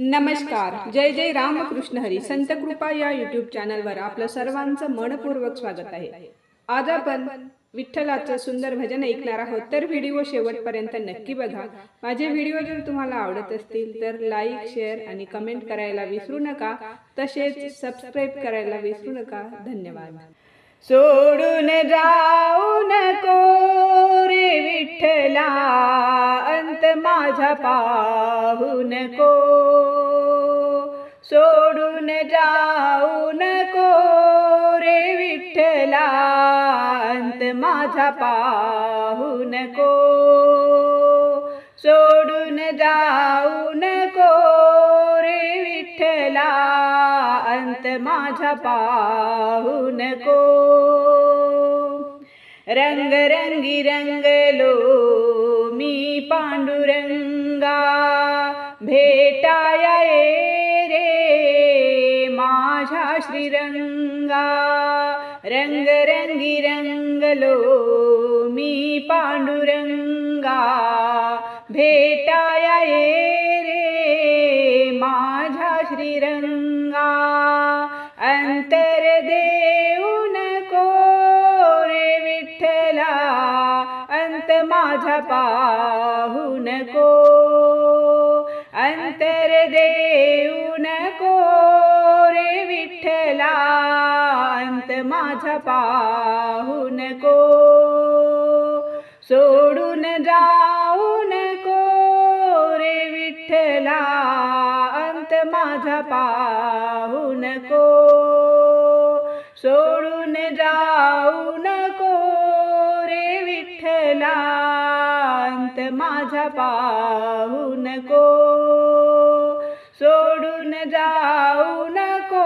नमस्कार. जय जय रामकृष्ण हरी. संत कृपा या युट्यूब चॅनलवर आपलं सर्वांचं मनपूर्वक स्वागत आहे. आज आपण विठ्ठलाचं सुंदर भजन ऐकणार आहोत. तर व्हिडिओ शेवटपर्यंत नक्की बघा. माझे व्हिडिओ जर तुम्हाला आवडत असतील तर लाईक शेअर आणि कमेंट करायला विसरू नका. तसेच सबस्क्राईब करायला विसरू नका. धन्यवाद. सोडून जाऊ नको रे विठ्ठला. अंत माझा पाहू नको. सोडून जाऊ नको रे विठ्ठला अंत माझा पाहू नको. सोडून जाऊ नको रे विठ्ठला अंत माझा पाहू नको. रंग रंगी रंगलो मी पांडुरंगा भेटाया ये रे माझ्या श्रीरंगा. रंग रंगी रंगलो मी पांडुरंगा भेटाया ये रे माझ्या श्रीरंगा. अंतर दे माझा पाहू नको अंतर देऊ नको रे विठ्ठला अंत माझा पाहू नको. सोडून जाऊ नको रे विठ्ठला अंत माझा पाहू नको. सोडून जाऊ नको पाहू नको सोडून जाऊ नको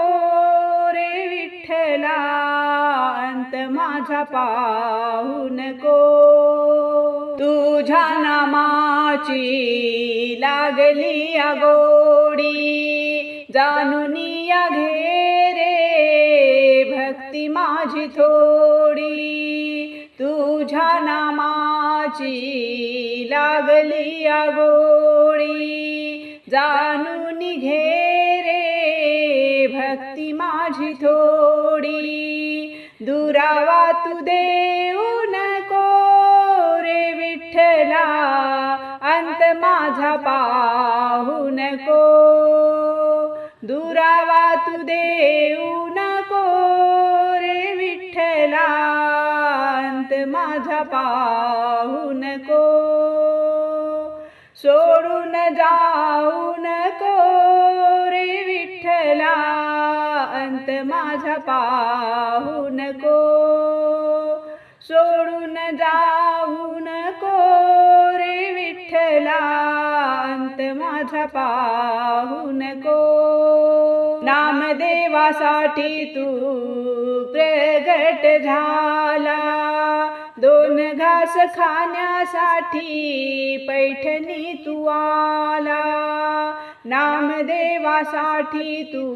रे विठ्ठला अंत माझा पाहू नको. तुझ्या नामाची लागली अगोडी जाणून या घे रे भक्ती माझी थोडी नामाची लागली आगोळी. जाणून घे रे भक्ती माझी थोडी. दुरावा तू देऊ नको रे विठ्ठला. अंत माझा पाहू नको. दुरावा तू देऊ नको माझ्या माझा पाहू नको. सोडून जाऊ नको रे विठ्ठला. अंत माझा पाहू नको. सोडून जाऊ नको रे विठ्ठला. अंत माझा पाहू नको. नामदेवासाठी तू प्रगट झाला. दोन घास खाण्यासाठी पैठणी तू आला. नामदेवासाठी तू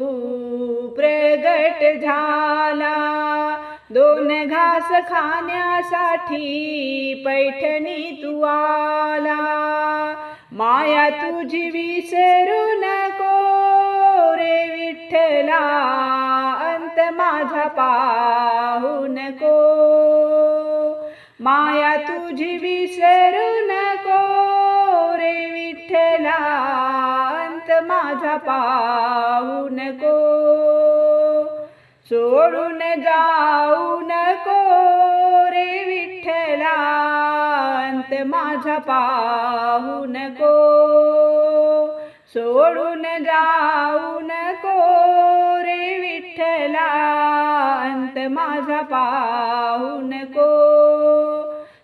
प्रगट झाला. दोन घास खाण्यासाठी पैठणी तू आला. माया तुझी विसरू नको रे विठ्ठला. अंत माझा पाहू नको. माया तुझी विसरू नको रे विठ्ठलांत माझा पाहू नको. सोडून जाऊ नको रे विठ्ठला अंत माझा पाहू नको. सोडून जाऊ नको रे विठ्ठलांत माझा पाहू नको.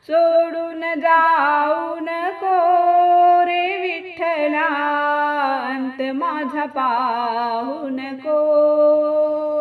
सोडून जाऊ नको रे विठ्ठला अंत माझा पाहू नको.